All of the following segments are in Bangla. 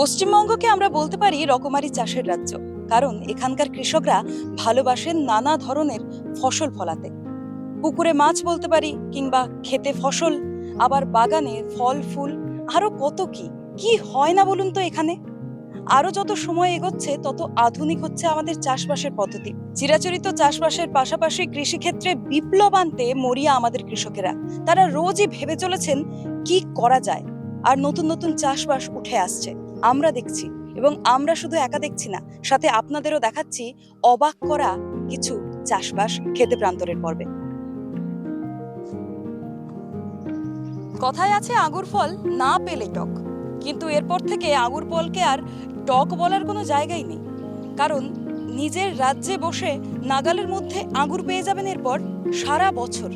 পশ্চিমবঙ্গকে আমরা বলতে পারি রকমারি চাষের রাজ্য, কারণ এখানকার কৃষকরা ভালোবাসেন নানা ধরনের ফসল ফলাতে। পুকুরে মাছ বলতে পারি কিংবা খেতে ফসল, আবার বাগানে ফল, ফুল, আরও কত কি? কি হয় না বলুন তো এখানে? আরও যত সময় এগোচ্ছে, তত আধুনিক হচ্ছে আমাদের চাষবাসের পদ্ধতি। চিরাচরিত চাষবাসের পাশাপাশি কৃষিক্ষেত্রে বিপ্লব আনতে মরিয়া আমাদের কৃষকেরা। তারা রোজই ভেবে চলেছেন কি করা যায়। আর নতুন নতুন চাষবাস উঠে আসছে। আমরা দেখছি এবং আমরা শুধু একা দেখছি না, সাথে আপনাদেরও দেখাচ্ছি অবাক করা কিছু চাষবাস খেতে প্রান্তরের পর্বে। কথায় আছে আঙুর ফল না পেলে টক, কিন্তু এরপর থেকে আঙুর ফলকে আর টক বলার কোনো জায়গাই নেই। কারণ নিজের রাজ্যে বসে নাগালের মধ্যে আঙুর পেয়ে যাবেন এরপর সারা বছর।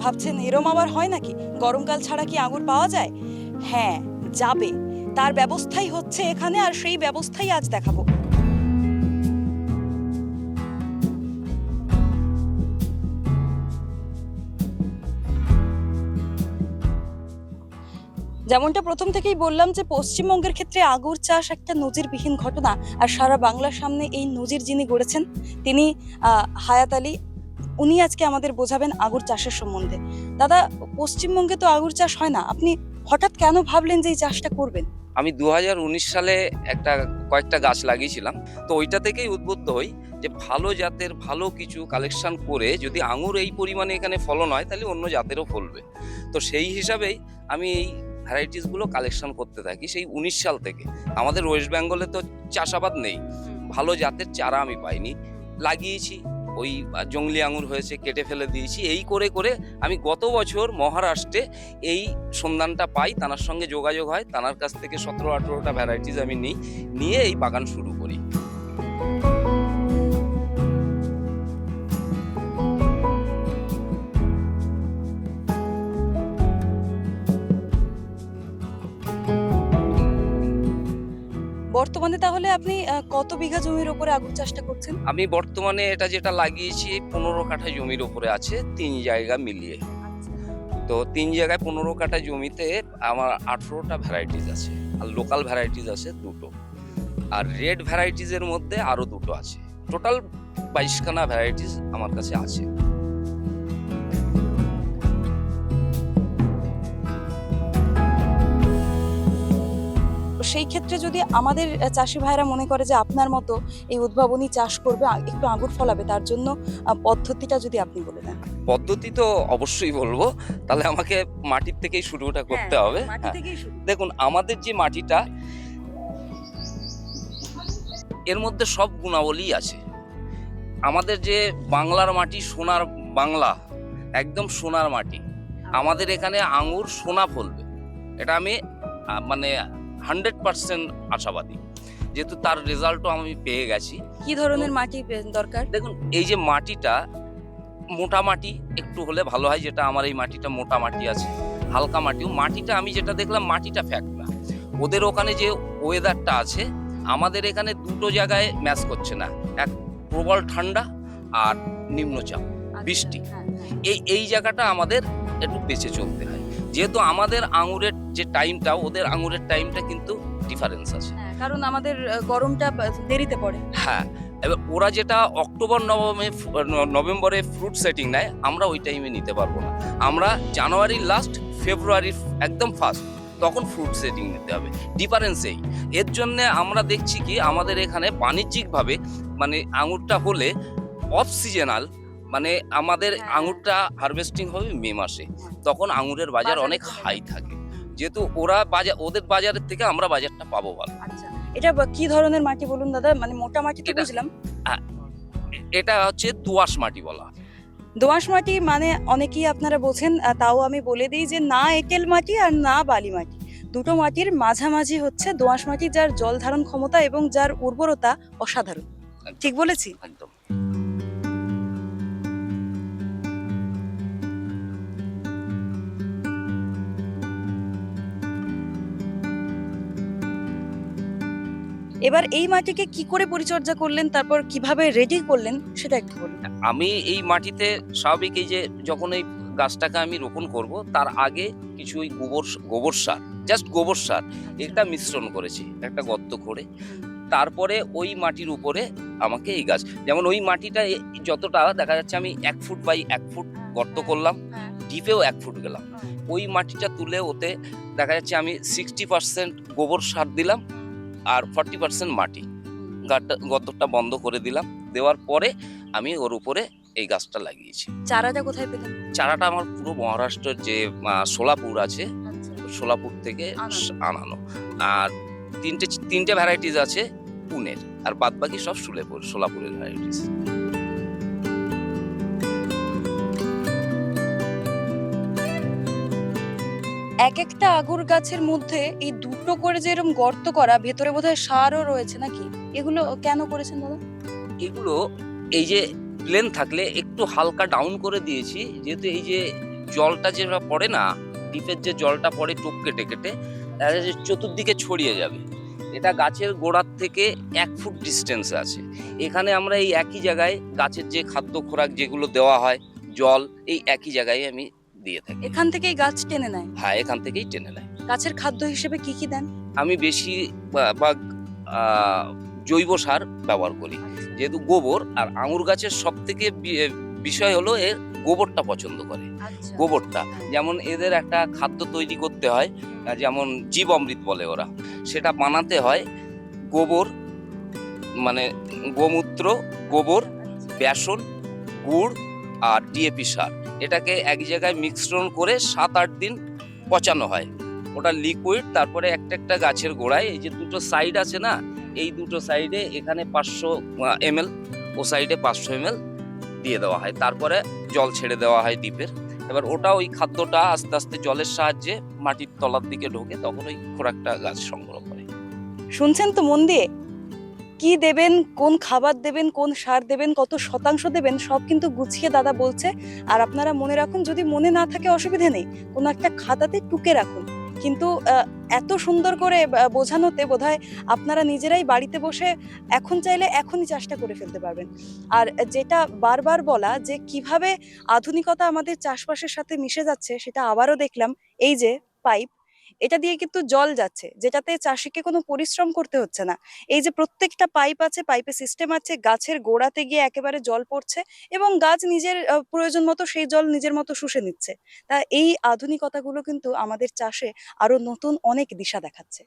ভাবছেন এরম আবার হয় নাকি? গরমকাল ছাড়া কি আঙুর পাওয়া যায়? হ্যাঁ যাবে। তার ব্যবস্থাই হচ্ছে এখানে, আর সেই ব্যবস্থাই আজ দেখাবো। যেমনটা প্রথম থেকেই বললাম যে, পশ্চিমবঙ্গের ক্ষেত্রে আগুর চাষ একটা নজিরবিহীন ঘটনা, আর সারা বাংলার সামনে এই নজির যিনি গড়েছেন, তিনি হায়াত আলী, উনি আজকে আমাদের বোঝাবেন আগুর চাষের সম্বন্ধে। দাদা, পশ্চিমবঙ্গে তো আগুর চাষ হয় না। আপনি হঠাৎ কেন ভাবলেন যে এই চাষটা করবেন? আমি দু হাজার উনিশ সালে একটা কয়েকটা গাছ লাগিয়েছিলাম। তো ওইটা থেকেই উদ্বুদ্ধ হই যে ভালো জাতের ভালো কিছু কালেকশন করে যদি আঙুর এই পরিমাণে এখানে ফলন হয় তাহলে অন্য জাতেরও ফলবে। তো সেই হিসাবেই আমি এই ভ্যারাইটিসগুলো কালেকশন করতে থাকি সেই উনিশ সাল থেকে। আমাদের ওয়েস্ট বেঙ্গলে তো চাষাবাদ নেই। ভালো জাতের চারা আমি পাইনি। লাগিয়েছি। ওই জঙ্গলি আঙুর হয়েছে, কেটে ফেলে দিয়েছি। এই করে করে আমি গত বছর মহারাষ্ট্রে এই সন্ধানটা পাই, তানার সঙ্গে যোগাযোগ হয়, তানার কাছ থেকে সতেরো আঠেরোটা ভ্যারাইটিস আমি নিই, নিয়ে এই বাগান শুরু করি। বর্তমানে তাহলে আপনি কত বিঘা জমির উপরে আগুন চাষটা করছেন? আমি বর্তমানে এটা যেটা লাগিয়েছি, পনেরো কাঠা জমির ওপরে আছে, তিন জায়গা মিলিয়ে। তো তিন জায়গায় পনেরো কাঠা জমিতে আমার আঠেরোটা ভ্যারাইটিস আছে, আর লোকাল ভ্যারাইটিস আছে দুটো। আর রেড ভ্যারাইটিসের মধ্যে আরও দুটো আছে। টোটাল বাইশখানা ভ্যারাইটিস আমার কাছে আছে। সেই ক্ষেত্রে যদি আমাদের চাষি ভাইরা মনে করে যে আপনার মতো এই উদ্ভাবনী চাষ করবে একটু আঙুর ফলাবে তার জন্য পদ্ধতিটা যদি আপনি বলে দেন। পদ্ধতি তো অবশ্যই বলব। তাহলে আমাকে মাটির থেকেই শুরুটা করতে হবে। হ্যাঁ। দেখুন আমাদের যে মাটিটা এর মধ্যে সব গুণাবলী আছে। আমাদের যে বাংলার মাটি সোনার বাংলা একদম সোনার মাটি। আমাদের এখানে আঙুর সোনা ফলবে। এটা আমি মানে হান্ড্রেড পার্সেন্ট আশাবাদী। যেহেতু তার রেজাল্টও আমি পেয়ে গেছি। কি ধরনের মাটি দরকার? দেখুন এই যে মাটিটা মোটা মাটি একটু হলে ভালো হয় যেটা আমার এই মাটিটা মোটা মাটি আছে হালকা মাটিও মাটিটা আমি যেটা দেখলাম মাটিটা ফ্যাক্ট না। ওদের ওখানে যে ওয়েদারটা আছে আমাদের এখানে দুটো জায়গায় ম্যাচ করছে না। এক প্রবল ঠান্ডা আর নিম্নচাপ বৃষ্টি। হ্যাঁ, এই এই জায়গাটা আমাদের একটু বেঁচে চলতে হয়। যেহেতু আমাদের আঙুরের যে টাইমটা ওদের আঙুরের টাইমটা কিন্তু ডিফারেন্স আছে। হ্যাঁ, কারণ আমাদের গরমটা দেরিতে পড়ে। হ্যাঁ এবার ওরা যেটা অক্টোবর নবমে নভেম্বরে ফ্রুট সেটিং নেয় আমরা ওই টাইমে নিতে পারব না। আমরা জানুয়ারির লাস্ট ফেব্রুয়ারির একদম ফার্স্ট তখন ফ্রুট সেটিং নিতে হবে। ডিফারেন্স এই। এর জন্যে আমরা দেখছি কি আমাদের এখানে বাণিজ্যিকভাবে মানে আঙুরটা হলে অফ সিজনাল মানে আমাদের হ্যাঁ। আঙুরটা হারভেস্টিং হবে মে মাসে। তখন আঙুরের বাজার অনেক হাই থাকে। যেহেতু ওরা বাজার ওদের বাজারের থেকে আমরা বাজারটা পাবো ভালো। আচ্ছা এটা কি ধরনের মাটি বলুন দাদা? মানে মোটা মাটি তো বুঝলাম। এটা হচ্ছে দোআঁশ মাটি বলা হয়। দোআঁশ মাটি মানে অনেকেই আপনারা বোঝেন তাও আমি বলে দিই যে না এঁটেল মাটি আর না বালি মাটি। দুটো মাটির মাঝামাঝি হচ্ছে দোআঁশ মাটি যার জল ধারণ ক্ষমতা এবং যার উর্বরতা অসাধারণ। ঠিক বলেছি? একদম। এবার এই মাটিকে কি করে পরিচর্যা করলেন? তারপর কীভাবে রেডি করলেন? সেটা একটু বলুন। আমি এই মাটিতে স্বাভাবিক এই যে যখন এই গাছটাকে আমি রোপণ করব তার আগে কিছু ওই গোবর গোবর সার জাস্ট গোবর সার এটা মিশ্রণ করেছি একটা গর্ত করে। তারপরে ওই মাটির উপরে আমাকে এই গাছ যেমন ওই মাটিটা যতটা দেখা যাচ্ছে আমি এক ফুট বাই এক ফুট গর্ত করলাম ডিপেও এক ফুট গেলাম। ওই মাটিটা তুলে ওতে দেখা যাচ্ছে আমি সিক্সটি পার্সেন্ট গোবর সার দিলাম আর ফর্টি পার্সেন্ট মাটি। গাঁটটা গর্তটা বন্ধ করে দিলাম। দেওয়ার পরে আমি ওর উপরে এই গাছটা লাগিয়েছি। চারাটা কোথায় পেলেন চারাটা আমার পুরো মহারাষ্ট্রের যে সোলাপুর আছে সোলাপুর থেকে আনানো। আর তিনটে তিনটে ভ্যারাইটিস আছে পুনের। আর বাদবাকি সব সুলেপুর সোলাপুরের ভ্যারাইটিস এক একটা আগুর গাছের মধ্যে এই দুটো করে যে এরকম গর্ত করা, ভেতরে বোধহয় সারও রয়েছে নাকি? এগুলো কেন করেছেন দাদা? এগুলো এই যে প্লেন থাকলে একটু হালকা ডাউন করে দিয়েছি, যেহেতু এই যে জলটা যেটা পড়ে না, ডিপের যে জলটা পড়ে টোপ কেটে কেটে চতুর্দিকে ছড়িয়ে যাবে। এটা গাছের গোড়ার থেকে এক ফুট ডিস্টেন্সে আছে। এখানে আমরা এই একই জায়গায় গাছের যে খাদ্য খোরাক যেগুলো দেওয়া হয়, জল, এই একই জায়গায় আমি দিয়ে থাকি। এখান থেকেই গাছ টেনে নেয়। হ্যাঁ এখান থেকেই টেনে নেয়। গাছের খাদ্য হিসেবে কি কি দেন? আমি বেশি বা- জৈব সার ব্যবহার করি। যেহেতু গোবর আর আঙুর গাছের সব থেকে বিষয় হলো এর গোবরটা পছন্দ করে। আচ্ছা। গোবরটা। যেমন এদের একটা খাদ্য তৈরি করতে হয় যেমন জীব অমৃত বলে ওরা। সেটা বানাতে হয় গোবর মানে গোমূত্র গোবর বেসন গুড় আর ডিএপি সার। এটাকে এক জায়গায় মিশ্রণ করে সাত আট দিন পচানো হয়। ওটা লিকুইড তারপরে একটা একটা গাছের গোড়ায়, এই যে দুটো সাইড আছে না, এই দুটো সাইডে এখানে পাঁচশো এমএল ও সাইডে পাঁচশো এমএল দিয়ে দেওয়া হয়। তারপরে জল ছেড়ে দেওয়া হয় দ্বীপের। এবার ওটা ওই খাদ্যটা আস্তে আস্তে জলের সাহায্যে মাটির তলার দিকে ঢোকে, তখন ওই খোরাকটা গাছ সংগ্রহ করে। শুনছেন তো মন দিয়ে? কি দেবেন, কোন খাবার দেবেন, কোন সার দেবেন, কত শতাংশ দেবেন, সব কিন্তু গুছিয়ে দাদা বলছে। আর আপনারা মনে রাখুন, যদি মনে না থাকে অসুবিধে নেই, কোনো একটা খাতাতে টুকে রাখুন। কিন্তু এত সুন্দর করে বোঝানোতে বোধহয় আপনারা নিজেরাই বাড়িতে বসে এখন চাইলে এখনই চাষটা করে ফেলতে পারবেন। আর যেটা বারবার বলা যে, কীভাবে আধুনিকতা আমাদের চাষবাসের সাথে মিশে যাচ্ছে, সেটা আবারও দেখলাম। এই যে, পাইপ এটা দিয়ে কিন্তু জল যাচ্ছে, যেটাতে চাষিকে কোনো পরিশ্রম করতে হচ্ছে না। এই যে প্রত্যেকটা পাইপ আছে পাইপে সিস্টেম আছে, গাছের গোড়াতে গিয়ে একেবারে জল পড়ছে এবং গাছ নিজের প্রয়োজন মতো সেই জল নিজের মতো শুষে নিচ্ছে। তা এই আধুনিকতাগুলো কিন্তু আমাদের চাষে আরও নতুন অনেক দিশা দেখাচ্ছে।